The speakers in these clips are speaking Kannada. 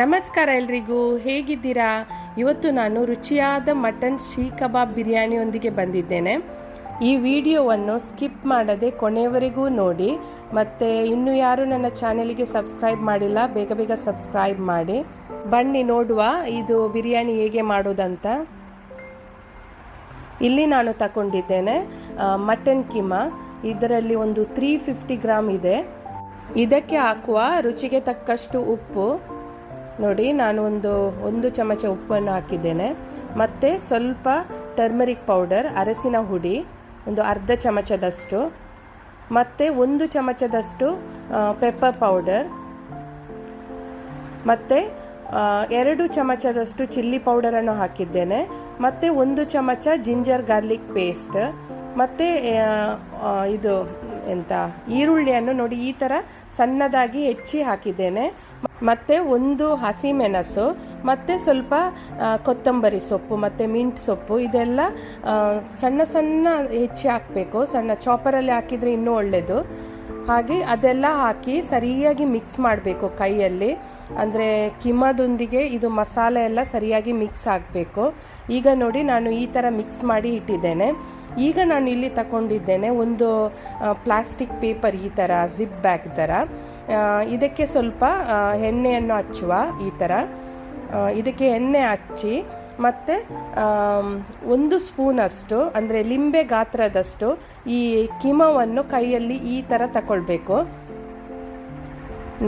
ನಮಸ್ಕಾರ ಎಲ್ರಿಗೂ. ಹೇಗಿದ್ದೀರಾ? ಇವತ್ತು ನಾನು ರುಚಿಯಾದ ಮಟನ್ ಶೀ ಕಬಾಬ್ ಬಿರಿಯಾನಿಯೊಂದಿಗೆ ಬಂದಿದ್ದೇನೆ. ಈ ವಿಡಿಯೋವನ್ನು ಸ್ಕಿಪ್ ಮಾಡದೆ ಕೊನೆಯವರೆಗೂ ನೋಡಿ. ಮತ್ತು ಇನ್ನು ಯಾರು ನನ್ನ ಚಾನೆಲಿಗೆ ಸಬ್ಸ್ಕ್ರೈಬ್ ಮಾಡಿಲ್ಲ, ಬೇಗ ಬೇಗ ಸಬ್ಸ್ಕ್ರೈಬ್ ಮಾಡಿ. ಬನ್ನಿ ನೋಡುವ ಇದು ಬಿರಿಯಾನಿ ಹೇಗೆ ಮಾಡೋದಂತ. ಇಲ್ಲಿ ನಾನು ತಗೊಂಡಿದ್ದೇನೆ ಮಟನ್ ಕಿಮಾ. ಇದರಲ್ಲಿ ಒಂದು ತ್ರೀ ಫಿಫ್ಟಿ ಗ್ರಾಮ್ ಇದೆ. ಇದಕ್ಕೆ ಹಾಕುವ ರುಚಿಗೆ ತಕ್ಕಷ್ಟು ಉಪ್ಪು. ನೋಡಿ, ನಾನು ಒಂದು ಒಂದು ಚಮಚ ಉಪ್ಪನ್ನು ಹಾಕಿದ್ದೇನೆ. ಮತ್ತು ಸ್ವಲ್ಪ ಟರ್ಮರಿಕ್ ಪೌಡರ್ ಅರಸಿನ ಹುಡಿ, ಒಂದು ಅರ್ಧ ಚಮಚದಷ್ಟು, ಮತ್ತು ಒಂದು ಚಮಚದಷ್ಟು ಪೆಪ್ಪರ್ ಪೌಡರ್ ಮತ್ತು ಎರಡು ಚಮಚದಷ್ಟು ಚಿಲ್ಲಿ ಪೌಡರನ್ನು ಹಾಕಿದ್ದೇನೆ. ಮತ್ತು ಒಂದು ಚಮಚ ಜಿಂಜರ್ ಗಾರ್ಲಿಕ್ ಪೇಸ್ಟ್ ಮತ್ತು ಇದು ಎಂತ, ಈರುಳ್ಳಿಯನ್ನು ನೋಡಿ, ಈ ಥರ ಸಣ್ಣದಾಗಿ ಹೆಚ್ಚಿ ಹಾಕಿದ್ದೇನೆ. ಮತ್ತು ಒಂದು ಹಸಿಮೆಣಸು ಮತ್ತು ಸ್ವಲ್ಪ ಕೊತ್ತಂಬರಿ ಸೊಪ್ಪು, ಮತ್ತು ಮಿಂಟ್ ಸೊಪ್ಪು, ಇದೆಲ್ಲ ಸಣ್ಣ ಸಣ್ಣ ಹೆಚ್ಚಿ ಹಾಕಬೇಕು. ಸಣ್ಣ ಚಾಪರಲ್ಲಿ ಹಾಕಿದರೆ ಇನ್ನೂ ಒಳ್ಳೆಯದು ಹಾಗೆ ಅದೆಲ್ಲ ಹಾಕಿ ಸರಿಯಾಗಿ ಮಿಕ್ಸ್ ಮಾಡಬೇಕು ಕೈಯಲ್ಲಿ. ಅಂದರೆ ಕಿಮ್ಮದೊಂದಿಗೆ ಇದು ಮಸಾಲೆ ಎಲ್ಲ ಸರಿಯಾಗಿ ಮಿಕ್ಸ್ ಆಗಬೇಕು ಈಗ ನೋಡಿ ನಾನು ಈ ಥರ ಮಿಕ್ಸ್ ಮಾಡಿ ಇಟ್ಟಿದ್ದೇನೆ. ಈಗ ನಾನು ಇಲ್ಲಿ ತಗೊಂಡಿದ್ದೇನೆ ಒಂದು ಪ್ಲಾಸ್ಟಿಕ್ ಪೇಪರ್ ಈ ಥರ ಜಿಪ್ ಬ್ಯಾಗ್ ಥರ ಇದಕ್ಕೆ ಸ್ವಲ್ಪ ಎಣ್ಣೆಯನ್ನು ಹಚ್ಚುವ ಈ ಥರ ಇದಕ್ಕೆ ಎಣ್ಣೆ ಹಚ್ಚಿ, ಮತ್ತು ಒಂದು ಸ್ಪೂನಷ್ಟು, ಅಂದರೆ ಲಿಂಬೆ ಗಾತ್ರದಷ್ಟು ಈ ಕಿಮವನ್ನು ಕೈಯಲ್ಲಿ ಈ ಥರ ತಗೊಳ್ಬೇಕು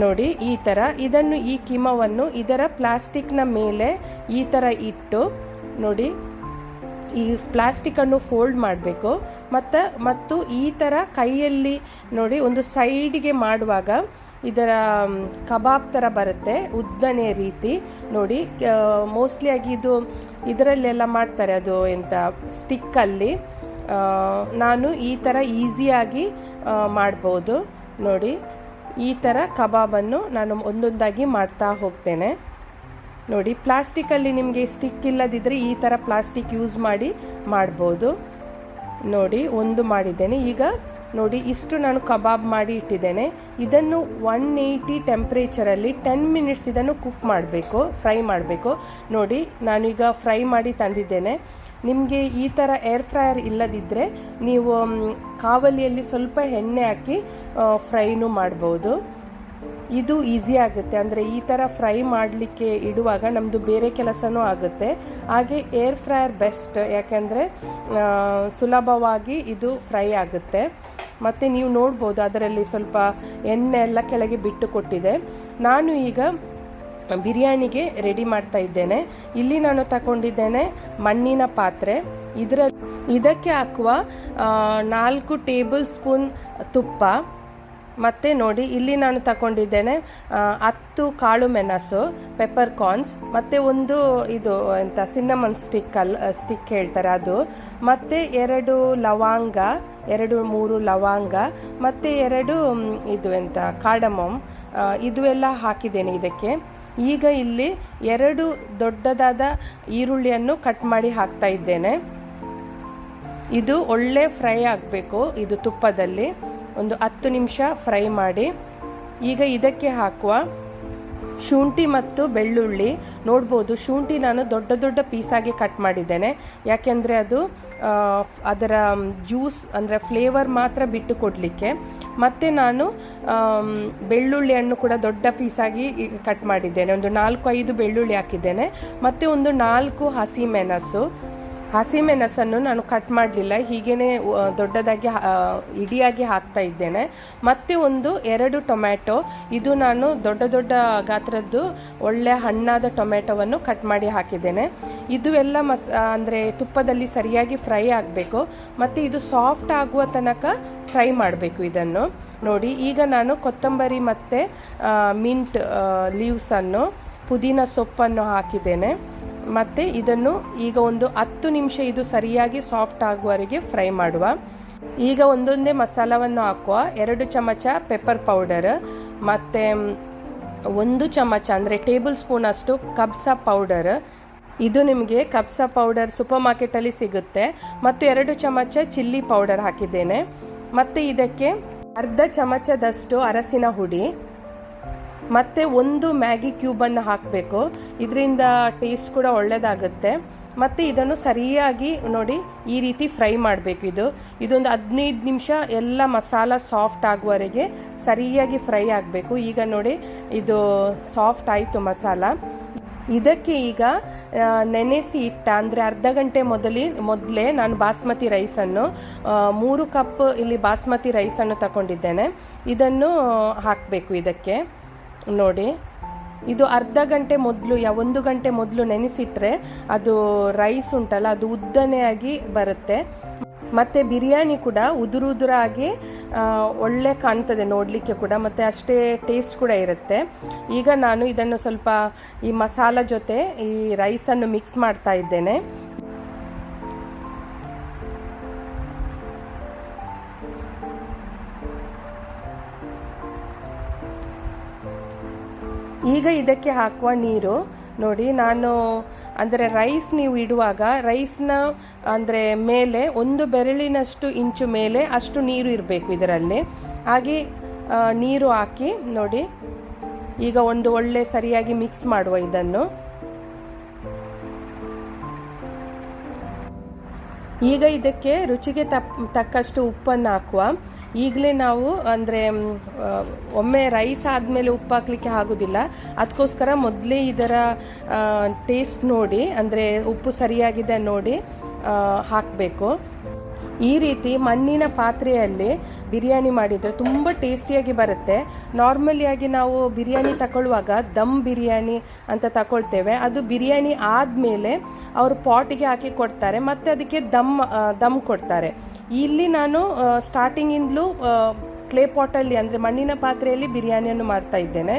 ನೋಡಿ, ಈ ಥರ ಇದನ್ನು ಈ ಕಿಮವನ್ನು ಇದರ ಪ್ಲಾಸ್ಟಿಕ್ನ ಮೇಲೆ ಈ ಥರ ಇಟ್ಟು, ನೋಡಿ, ಈ ಪ್ಲಾಸ್ಟಿಕ್ಕನ್ನು ಫೋಲ್ಡ್ ಮಾಡಬೇಕು. ಮತ್ತು ಮತ್ತು ಈ ಥರ ಕೈಯಲ್ಲಿ, ನೋಡಿ, ಒಂದು ಸೈಡಿಗೆ ಮಾಡುವಾಗ ಇದರ ಕಬಾಬ್ ಥರ ಬರುತ್ತೆ, ಉದ್ದನೆ ರೀತಿ. ನೋಡಿ ಮೋಸ್ಟ್ಲಿ ಆಗಿ ಇದು ಇದರಲ್ಲೆಲ್ಲ ಮಾಡ್ತಾರೆ ಅದು ಎಂತ ಸ್ಟಿಕ್ಕಲ್ಲಿ ನಾನು ಈ ಥರ ಈಸಿಯಾಗಿ ಮಾಡ್ಬೋದು. ನೋಡಿ, ಈ ಥರ ಕಬಾಬನ್ನು ನಾನು ಒಂದೊಂದಾಗಿ ಮಾಡ್ತಾ ಹೋಗ್ತೇನೆ. ನೋಡಿ ಪ್ಲಾಸ್ಟಿಕಲ್ಲಿ ನಿಮಗೆ ಸ್ಟಿಕ್ ಇಲ್ಲದಿದ್ದರೆ ಈ ಥರ ಪ್ಲಾಸ್ಟಿಕ್ ಯೂಸ್ ಮಾಡಿ ಮಾಡ್ಬೋದು. ನೋಡಿ, ಒಂದು ಮಾಡಿದ್ದೇನೆ. ಈಗ ನೋಡಿ, ಇಷ್ಟು ನಾನು ಕಬಾಬ್ ಮಾಡಿ ಇಟ್ಟಿದ್ದೇನೆ. ಇದನ್ನು ಒನ್ ಏಯ್ಟಿ ಟೆಂಪ್ರೇಚರಲ್ಲಿ ಟೆನ್ ಮಿನಿಟ್ಸ್ ಇದನ್ನು ಕುಕ್ ಮಾಡಬೇಕು, ಫ್ರೈ ಮಾಡಬೇಕು. ನೋಡಿ, ನಾನೀಗ ಫ್ರೈ ಮಾಡಿ ತಂದಿದ್ದೇನೆ. ನಿಮಗೆ ಈ ಥರ ಏರ್ ಫ್ರೈಯರ್ ಇಲ್ಲದಿದ್ದರೆ ನೀವು ಕಾವಲಿಯಲ್ಲಿ ಸ್ವಲ್ಪ ಎಣ್ಣೆ ಹಾಕಿ ಫ್ರೈನೂ ಮಾಡ್ಬೋದು. ಇದು ಈಸಿ ಆಗುತ್ತೆ. ಅಂದರೆ ಈ ಥರ ಫ್ರೈ ಮಾಡಲಿಕ್ಕೆ ಇಡುವಾಗ ನಮ್ಮದು ಬೇರೆ ಕೆಲಸನೂ ಆಗುತ್ತೆ. ಹಾಗೆ ಏರ್ ಫ್ರೈಯರ್ ಬೆಸ್ಟ್. ಯಾಕೆಂದರೆ ಸುಲಭವಾಗಿ ಇದು ಫ್ರೈ ಆಗುತ್ತೆ. ಮತ್ತು ನೀವು ನೋಡ್ಬೋದು ಅದರಲ್ಲಿ ಸ್ವಲ್ಪ ಎಣ್ಣೆ ಎಲ್ಲ ಕೆಳಗೆ ಬಿಟ್ಟು ಕೊಟ್ಟಿದೆ. ನಾನು ಈಗ ಬಿರಿಯಾನಿಗೆ ರೆಡಿ ಮಾಡ್ತಾ ಇದ್ದೇನೆ. ಇಲ್ಲಿ ನಾನು ತಗೊಂಡಿದ್ದೇನೆ ಮಣ್ಣಿನ ಪಾತ್ರೆ. ಇದರ, ಇದಕ್ಕೆ ಹಾಕುವ ನಾಲ್ಕು ಟೇಬಲ್ ಸ್ಪೂನ್ ತುಪ್ಪ. ಮತ್ತು ನೋಡಿ, ಇಲ್ಲಿ ನಾನು ತಗೊಂಡಿದ್ದೇನೆ ಹತ್ತು ಕಾಳು ಮೆಣಸು ಪೆಪ್ಪರ್ ಕಾರ್ನ್ಸ್ ಮತ್ತು ಒಂದು ಇದು ಎಂತ ಸಿನ್ನಮನ್ ಸ್ಟಿಕ್ ಅಲ್ ಸ್ಟಿಕ್ ಹೇಳ್ತಾರೆ ಅದು. ಮತ್ತು ಎರಡು ಲವಂಗ ಎರಡು ಮೂರು ಲವಂಗ, ಮತ್ತು ಎರಡು ಇದು ಎಂತ, ಕಾಡಮಮ್ ಇದು ಎಲ್ಲ ಹಾಕಿದ್ದೇನೆ ಇದಕ್ಕೆ. ಈಗ ಇಲ್ಲಿ ಎರಡು ದೊಡ್ಡದಾದ ಈರುಳ್ಳಿಯನ್ನು ಕಟ್ ಮಾಡಿ ಹಾಕ್ತಾ ಇದ್ದೇನೆ. ಇದು ಒಳ್ಳೆ ಫ್ರೈ ಆಗಬೇಕು ಇದು ತುಪ್ಪದಲ್ಲಿ. ಒಂದು ಹತ್ತು ನಿಮಿಷ ಫ್ರೈ ಮಾಡಿ. ಈಗ ಇದಕ್ಕೆ ಹಾಕುವ ಶುಂಠಿ ಮತ್ತು ಬೆಳ್ಳುಳ್ಳಿ ನೋಡ್ಬೋದು. ಶುಂಠಿ ನಾನು ದೊಡ್ಡ ದೊಡ್ಡ ಪೀಸಾಗಿ ಕಟ್ ಮಾಡಿದ್ದೇನೆ. ಯಾಕೆಂದರೆ ಅದು ಅದರ ಜ್ಯೂಸ್ ಅಂದರೆ ಫ್ಲೇವರ್ ಮಾತ್ರ ಬಿಟ್ಟು ಕೊಡಲಿಕ್ಕೆ. ಮತ್ತು ನಾನು ಬೆಳ್ಳುಳ್ಳಿ ಹಣ್ಣು ಕೂಡ ದೊಡ್ಡ ಪೀಸಾಗಿ ಕಟ್ ಮಾಡಿದ್ದೇನೆ. ಒಂದು ನಾಲ್ಕು, ಐದು ಬೆಳ್ಳುಳ್ಳಿ ಹಾಕಿದ್ದೇನೆ. ಮತ್ತು ಒಂದು ನಾಲ್ಕು ಹಸಿ ಮೆಣಸು. ಹಸಿಮೆಣಸನ್ನು ನಾನು ಕಟ್ ಮಾಡಲಿಲ್ಲ. ಹೀಗೇ ದೊಡ್ಡದಾಗಿ ಇಡಿಯಾಗಿ ಹಾಕ್ತಾ ಇದ್ದೇನೆ. ಮತ್ತು ಒಂದು ಎರಡು ಟೊಮ್ಯಾಟೊ. ಇದು ನಾನು ದೊಡ್ಡ ದೊಡ್ಡ ಗಾತ್ರದ್ದು ಒಳ್ಳೆ ಹಣ್ಣಾದ ಟೊಮ್ಯಾಟೊವನ್ನು ಕಟ್ ಮಾಡಿ ಹಾಕಿದ್ದೇನೆ. ಇದು ಎಲ್ಲ ಮಸ್ ಅಂದರೆ ತುಪ್ಪದಲ್ಲಿ ಸರಿಯಾಗಿ ಫ್ರೈ ಆಗಬೇಕು. ಮತ್ತು ಇದು ಸಾಫ್ಟ್ ಆಗುವ ತನಕ ಫ್ರೈ ಮಾಡಬೇಕು ಇದನ್ನು. ನೋಡಿ, ಈಗ ನಾನು ಕೊತ್ತಂಬರಿ ಮತ್ತು ಮಿಂಟ್ ಲೀವ್ಸನ್ನು, ಪುದೀನ ಸೊಪ್ಪನ್ನು ಹಾಕಿದ್ದೇನೆ. ಮತ್ತು ಇದನ್ನು ಈಗ ಒಂದು ಹತ್ತು ನಿಮಿಷ ಇದು ಸರಿಯಾಗಿ ಸಾಫ್ಟ್ ಆಗುವವರೆಗೆ ಫ್ರೈ ಮಾಡುವ. ಈಗ ಒಂದೊಂದೇ ಮಸಾಲವನ್ನು ಹಾಕುವ. ಎರಡು ಚಮಚ ಪೆಪ್ಪರ್ ಪೌಡರ್ ಮತ್ತು ಒಂದು ಚಮಚ ಅಂದರೆ ಟೇಬಲ್ ಸ್ಪೂನ್ ಅಷ್ಟು ಕಬ್ಸ ಪೌಡರ್ ಇದು ನಿಮಗೆ ಕಬ್ಸ ಪೌಡರ್ ಸೂಪರ್ ಮಾರ್ಕೆಟಲ್ಲಿ ಸಿಗುತ್ತೆ. ಮತ್ತು ಎರಡು ಚಮಚ ಚಿಲ್ಲಿ ಪೌಡರ್ ಹಾಕಿದ್ದೇನೆ. ಮತ್ತು ಇದಕ್ಕೆ ಅರ್ಧ ಚಮಚದಷ್ಟು ಅರಸಿನ ಹುಡಿ ಮತ್ತು ಒಂದು ಮ್ಯಾಗಿ ಕ್ಯೂಬನ್ನು ಹಾಕಬೇಕು. ಇದರಿಂದ ಟೇಸ್ಟ್ ಕೂಡ ಒಳ್ಳೆಯದಾಗುತ್ತೆ ಮತ್ತು ಇದನ್ನು ಸರಿಯಾಗಿ ನೋಡಿ ಈ ರೀತಿ ಫ್ರೈ ಮಾಡಬೇಕು ಇದು. ಇದೊಂದು ಹದಿನೈದು ನಿಮಿಷ ಎಲ್ಲ ಮಸಾಲ ಸಾಫ್ಟ್ ಆಗುವವರೆಗೆ ಸರಿಯಾಗಿ ಫ್ರೈ ಆಗಬೇಕು. ಈಗ ನೋಡಿ, ಇದು ಸಾಫ್ಟ್ ಆಯಿತು ಮಸಾಲ. ಇದಕ್ಕೆ ಈಗ ನೆನೆಸಿ ಇಟ್ಟ, ಅಂದರೆ ಅರ್ಧ ಗಂಟೆ ಮೊದಲಿ, ಮೊದಲೇ ನಾನು ಬಾಸ್ಮತಿ ರೈಸನ್ನು ಮೂರು ಕಪ್ ಇಲ್ಲಿ ಬಾಸ್ಮತಿ ರೈಸನ್ನು ತಗೊಂಡಿದ್ದೇನೆ. ಇದನ್ನು ಹಾಕಬೇಕು ಇದಕ್ಕೆ. ನೋಡಿ. ಇದು ಅರ್ಧ ಗಂಟೆ ಮೊದಲು, ಯಾ, ಒಂದು ಗಂಟೆ ಮೊದಲು ನೆನೆಸಿಟ್ರೆ ಅದು ರೈಸ್ ಉಂಟಲ್ಲ, ಅದು ಉದ್ದನೇ ಆಗಿ ಬರುತ್ತೆ. ಮತ್ತು ಬಿರಿಯಾನಿ ಕೂಡ ಉದುರು ಉದುರಾಗಿ ಒಳ್ಳೆ ಕಾಣ್ತದೆ ನೋಡಲಿಕ್ಕೆ ಕೂಡ, ಮತ್ತು ಅಷ್ಟೇ ಟೇಸ್ಟ್ ಕೂಡ ಇರುತ್ತೆ. ಈಗ ನಾನು ಇದನ್ನು ಸ್ವಲ್ಪ ಈ ಮಸಾಲ ಜೊತೆ ಈ ರೈಸನ್ನು ಮಿಕ್ಸ್ ಮಾಡ್ತಾ ಇದ್ದೇನೆ. ಈಗ ಇದಕ್ಕೆ ಹಾಕುವ ನೀರು ನೋಡಿ, ನಾನು ಅಂದರೆ ರೈಸ್ ನೀವು ಇಡುವಾಗ ರೈಸ್ನ ಅಂದರೆ ಮೇಲೆ ಒಂದು ಬೆರಳಿನಷ್ಟು ಇಂಚು ಮೇಲೆ ಅಷ್ಟು ನೀರು ಇರಬೇಕು ಇದರಲ್ಲಿ. ಹಾಗೆ ನೀರು ಹಾಕಿ ನೋಡಿ, ಈಗ ಒಂದು ಒಳ್ಳೆ ಸರಿಯಾಗಿ ಮಿಕ್ಸ್ ಮಾಡುವ ಇದನ್ನು. ಈಗ ಇದಕ್ಕೆ ರುಚಿಗೆ ತಪ್, ತಕ್ಕಷ್ಟು ಉಪ್ಪನ್ನು ಹಾಕುವ ಈಗಲೇ ನಾವು, ಅಂದರೆ ಒಮ್ಮೆ ರೈಸ್ ಆದಮೇಲೆ ಉಪ್ಪು ಹಾಕಲಿಕ್ಕೆ ಆಗೋದಿಲ್ಲ. ಅದಕ್ಕೋಸ್ಕರ ಮೊದಲೇ ಇದರ ಟೇಸ್ಟ್ ನೋಡಿ, ಅಂದರೆ ಉಪ್ಪು ಸರಿಯಾಗಿದೆ ನೋಡಿ ಹಾಕಬೇಕು. ಈ ರೀತಿ ಮಣ್ಣಿನ ಪಾತ್ರೆಯಲ್ಲಿ ಬಿರಿಯಾನಿ ಮಾಡಿದರೆ ತುಂಬ ಟೇಸ್ಟಿಯಾಗಿ ಬರುತ್ತೆ. ನಾರ್ಮಲಿಯಾಗಿ ನಾವು ಬಿರಿಯಾನಿ ತಗೊಳ್ಳುವಾಗ ದಮ್ ಬಿರಿಯಾನಿ ಅಂತ ತಗೊಳ್ತೇವೆ. ಅದು ಬಿರಿಯಾನಿ ಆದಮೇಲೆ ಅವರು ಪಾಟಿಗೆ ಹಾಕಿ ಕೊಡ್ತಾರೆ, ಮತ್ತು ಅದಕ್ಕೆ ದಮ್ ದಮ್ ಕೊಡ್ತಾರೆ. ಇಲ್ಲಿ ನಾನು ಸ್ಟಾರ್ಟಿಂಗಿಂದಲೂ ಕ್ಲೇ ಪಾಟಲ್ಲಿ ಅಂದರೆ ಮಣ್ಣಿನ ಪಾತ್ರೆಯಲ್ಲಿ ಬಿರಿಯಾನಿಯನ್ನು ಮಾಡ್ತಾ ಇದ್ದೇನೆ.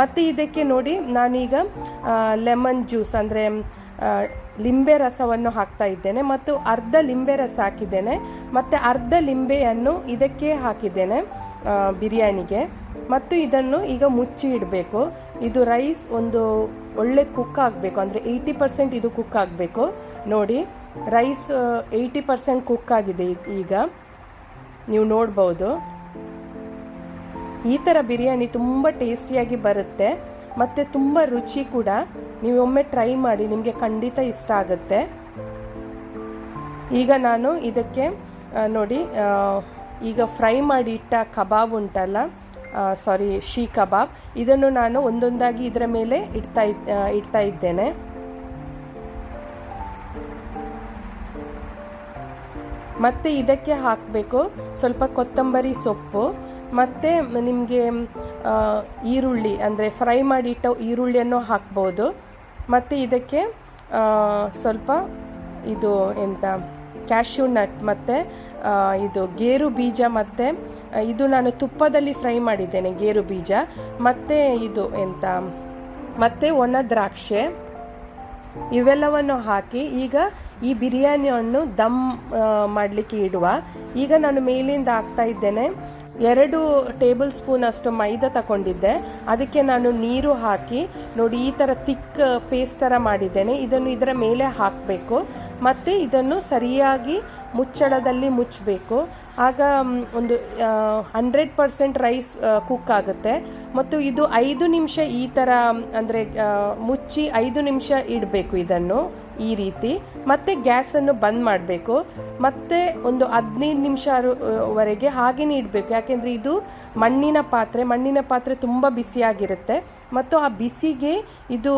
ಮತ್ತು ಇದಕ್ಕೆ ನೋಡಿ ನಾನೀಗ ಲೆಮನ್ ಜ್ಯೂಸ್ ಅಂದರೆ ಲಿಂಬೆ ರಸವನ್ನು ಹಾಕ್ತಾ ಇದ್ದೇನೆ ಮತ್ತು ಅರ್ಧ ಲಿಂಬೆ ರಸ ಹಾಕಿದ್ದೇನೆ ಮತ್ತು ಅರ್ಧ ಲಿಂಬೆಯನ್ನು ಇದಕ್ಕೆ ಹಾಕಿದ್ದೇನೆ ಬಿರಿಯಾನಿಗೆ. ಮತ್ತು ಇದನ್ನು ಈಗ ಮುಚ್ಚಿ ಇಡಬೇಕು. ಇದು ರೈಸ್ ಒಂದು ಒಳ್ಳೆ ಕುಕ್ ಆಗಬೇಕು, ಅಂದರೆ ಏಯ್ಟಿ ಪರ್ಸೆಂಟ್ ಇದು ಕುಕ್ ಆಗಬೇಕು. ನೋಡಿ, ರೈಸ್ ಏಯ್ಟಿ ಪರ್ಸೆಂಟ್ ಕುಕ್ ಆಗಿದೆ ಈಗ. ನೀವು ನೋಡ್ಬೋದು. ಈ ಥರ ಬಿರಿಯಾನಿ ತುಂಬ ಟೇಸ್ಟಿಯಾಗಿ ಬರುತ್ತೆ. ಮತ್ತು ತುಂಬ ರುಚಿ ಕೂಡ ನೀವು ಒಮ್ಮೆ ಟ್ರೈ ಮಾಡಿ, ನಿಮಗೆ ಖಂಡಿತ ಇಷ್ಟ ಆಗುತ್ತೆ. ಈಗ ನಾನು ಇದಕ್ಕೆ ನೋಡಿ ಈಗ ಫ್ರೈ ಮಾಡಿ ಇಟ್ಟ ಕಬಾಬ್ ಉಂಟಲ್ಲ ಸಾರಿ, ಶೀ ಕಬಾಬ್, ಇದನ್ನು ನಾನು ಒಂದೊಂದಾಗಿ ಇದರ ಮೇಲೆ ಇಡ್ತಾ ಇಡ್ತಾ ಇದ್ದೇನೆ. ಮತ್ತು ಇದಕ್ಕೆ ಹಾಕಬೇಕು ಸ್ವಲ್ಪ ಕೊತ್ತಂಬರಿ ಸೊಪ್ಪು. ಮತ್ತು ನಿಮಗೆ ಈರುಳ್ಳಿ, ಅಂದರೆ ಫ್ರೈ ಮಾಡಿಟ್ಟ ಈರುಳ್ಳಿಯನ್ನು ಹಾಕ್ಬೋದು. ಮತ್ತು ಇದಕ್ಕೆ ಸ್ವಲ್ಪ ಇದು ಎಂತ, ಕ್ಯಾಶ್ಯೂ ನಟ್ ಮತ್ತು ಇದು ಗೇರು ಬೀಜ ಮತ್ತು, ಇದು ನಾನು ತುಪ್ಪದಲ್ಲಿ ಫ್ರೈ ಮಾಡಿದ್ದೇನೆ ಗೇರು ಬೀಜ. ಮತ್ತು ಇದು ಎಂತ, ಮತ್ತು ಒಣ ದ್ರಾಕ್ಷೆ. ಇವೆಲ್ಲವನ್ನು ಹಾಕಿ ಈಗ ಈ ಬಿರಿಯಾನಿಯನ್ನು ದಮ್ ಮಾಡಲಿಕ್ಕೆ ಇಡುವ. ಈಗ ನಾನು ಮೇಲಿಂದ ಹಾಕ್ತಾ ಇದ್ದೇನೆ. ಎರಡು ಟೇಬಲ್ ಸ್ಪೂನ್ ಅಷ್ಟು ಮೈದಾ ತಗೊಂಡಿದ್ದೆ. ಅದಕ್ಕೆ ನಾನು ನೀರು ಹಾಕಿ, ನೋಡಿ ಈ ಥರ ತಿಕ್ ಪೇಸ್ಟ್ ಥರ ಮಾಡಿದ್ದೇನೆ. ಇದನ್ನು ಇದರ ಮೇಲೆ ಹಾಕಬೇಕು. ಮತ್ತು ಇದನ್ನು ಸರಿಯಾಗಿ ಮುಚ್ಚಳದಲ್ಲಿ ಮುಚ್ಚಬೇಕು. ಆಗ ಒಂದು ಹಂಡ್ರೆಡ್ ಪರ್ಸೆಂಟ್ ರೈಸ್ ಕುಕ್ ಆಗುತ್ತೆ. ಮತ್ತು ಇದು ಐದು ನಿಮಿಷ ಈ ಥರ ಅಂದರೆ ಮುಚ್ಚಿ ಐದು ನಿಮಿಷ ಇಡಬೇಕು ಇದನ್ನು. ಈ ರೀತಿ ಮತ್ತೆ ಗ್ಯಾಸನ್ನು ಬಂದ್ ಮಾಡಬೇಕು. ಮತ್ತೆ ಒಂದು ಹದಿನೈದು ನಿಮಿಷ ವರೆಗೆ ಹಾಗೇನೆ ಇಡಬೇಕು. ಯಾಕೆಂದರೆ ಇದು ಮಣ್ಣಿನ ಪಾತ್ರೆ ಮಣ್ಣಿನ ಪಾತ್ರೆ ತುಂಬ ಬಿಸಿಯಾಗಿರುತ್ತೆ ಮತ್ತು ಆ ಬಿಸಿಗೆ ಇದು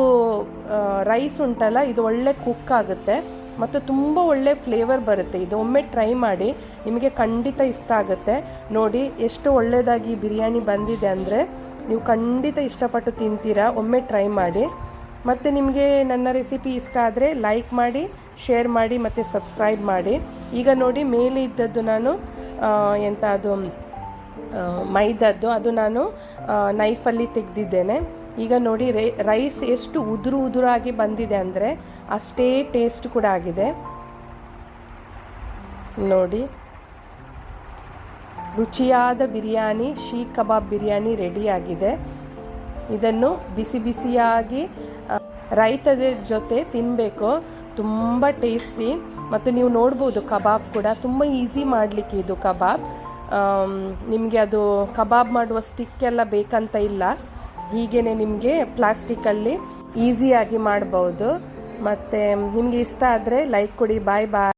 ರೈಸ್ ಉಂಟಲ್ಲ, ಇದು ಒಳ್ಳೆ ಕುಕ್ ಆಗುತ್ತೆ. ಮತ್ತು ತುಂಬ ಒಳ್ಳೆ ಫ್ಲೇವರ್ ಬರುತ್ತೆ. ಇದು ಒಮ್ಮೆ ಟ್ರೈ ಮಾಡಿ ನಿಮಗೆ ಖಂಡಿತ ಇಷ್ಟ ಆಗುತ್ತೆ. ನೋಡಿ, ಎಷ್ಟು ಒಳ್ಳೆಯದಾಗಿ ಬಿರಿಯಾನಿ ಬಂದಿದೆ ಅಂದರೆ ನೀವು ಖಂಡಿತ ಇಷ್ಟಪಟ್ಟು ತಿಂತೀರಾ? ಒಮ್ಮೆ ಟ್ರೈ ಮಾಡಿ. ಮತ್ತು ನಿಮಗೆ ನನ್ನ ರೆಸಿಪಿ ಇಷ್ಟ ಆದರೆ ಲೈಕ್ ಮಾಡಿ ಶೇರ್ ಮಾಡಿ ಮತ್ತು ಸಬ್ಸ್ಕ್ರೈಬ್ ಮಾಡಿ. ಈಗ ನೋಡಿ ಮೇಲೆ ಇದ್ದದ್ದು ನಾನು ಎಂಥ ಅದು ಮೈದದ್ದು. ಅದು ನಾನು ನೈಫಲ್ಲಿ ತೆಗೆದಿದ್ದೇನೆ. ಈಗ ನೋಡಿ ರೈಸ್ ಎಷ್ಟು ಉದುರು ಉದುರಾಗಿ ಬಂದಿದೆ ಅಂದರೆ ಅಷ್ಟೇ ಟೇಸ್ಟ್ ಕೂಡ ಆಗಿದೆ. ನೋಡಿ. ರುಚಿಯಾದ ಬಿರಿಯಾನಿ, ಶೀ ಕಬಾಬ್ ಬಿರಿಯಾನಿ ರೆಡಿಯಾಗಿದೆ ಇದನ್ನು ಬಿಸಿ ಬಿಸಿಯಾಗಿ ರೈತದ ಜೊತೆ ತಿನ್ನಬೇಕು ತುಂಬ ಟೇಸ್ಟಿ. ಮತ್ತು ನೀವು ನೋಡ್ಬೋದು, ಕಬಾಬ್ ಕೂಡ ತುಂಬ ಈಸಿ ಮಾಡಲಿಕ್ಕೆ ಇದು ಕಬಾಬ್. ನಿಮಗೆ ಅದು ಕಬಾಬ್ ಮಾಡುವ ಸ್ಟಿಕ್ ಎಲ್ಲ ಬೇಕಂತ ಇಲ್ಲ. ಹೀಗೇನೆ ನಿಮಗೆ ಪ್ಲಾಸ್ಟಿಕ್ಕಲ್ಲಿ ಈಸಿಯಾಗಿ ಮಾಡ್ಬೋದು. ಮತ್ತು ನಿಮಗೆ ಇಷ್ಟ ಆದರೆ ಲೈಕ್ ಕೊಡಿ ಬಾಯ್ ಬಾಯ್